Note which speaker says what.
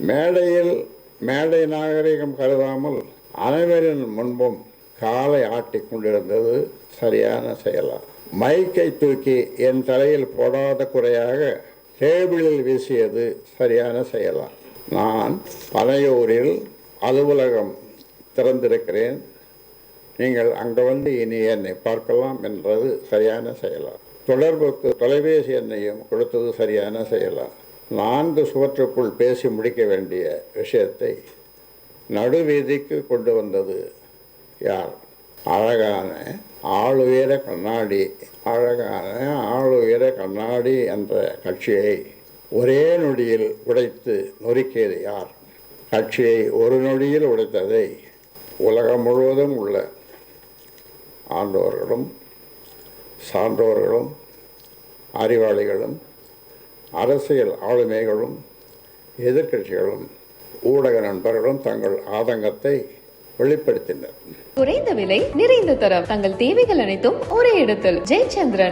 Speaker 1: மேடையில் மேடை நாகரிகம் கருதாமல் அனைவரின் முன்பும் காலை ஆட்டிக் கொண்டிருந்தது சரியான செயலா. மைக்கை தூக்கி என் தலையில் போடாத குறையாக டேபிளில் வீசியது சரியான செயலா. நான் பனையூரில் அலுவலகம் திறந்திருக்கிறேன். நீங்கள் அங்கே வந்து இனி என்னை பார்க்கலாம் என்றது சரியான செயலா. தொடர்புக்கு தொலைபேசி எண்ணையும் கொடுத்தது சரியான செயலா. நான்கு சுவற்றுக்குள் பேசி முடிக்க வேண்டிய விஷயத்தை நடுவீதிக்கு கொண்டு வந்தது யார்? அழகான ஆளுயர கண்ணாடி. அழகான ஆளுயர கண்ணாடி என்ற கட்சியை ஒரே நொடியில் உடைத்து நொறுக்கியது யார்? கட்சியை ஒரு நொடியில் உடைத்ததை உலகம் முழுவதும் உள்ள ஆண்டோர்களும் சான்றோர்களும் அறிவாளிகளும் அரசியல் ஆளுமைகளும் எதிர்க்கட்சிகளும் ஊடக நண்பர்களும் தங்கள் ஆதங்கத்தை வெளிப்படுத்தினர்.
Speaker 2: குறைந்த விலை நிறைந்த தரம். தங்கள் தேவைகள் அனைத்தும் ஒரே இடத்தில். ஜெயச்சந்திரன்.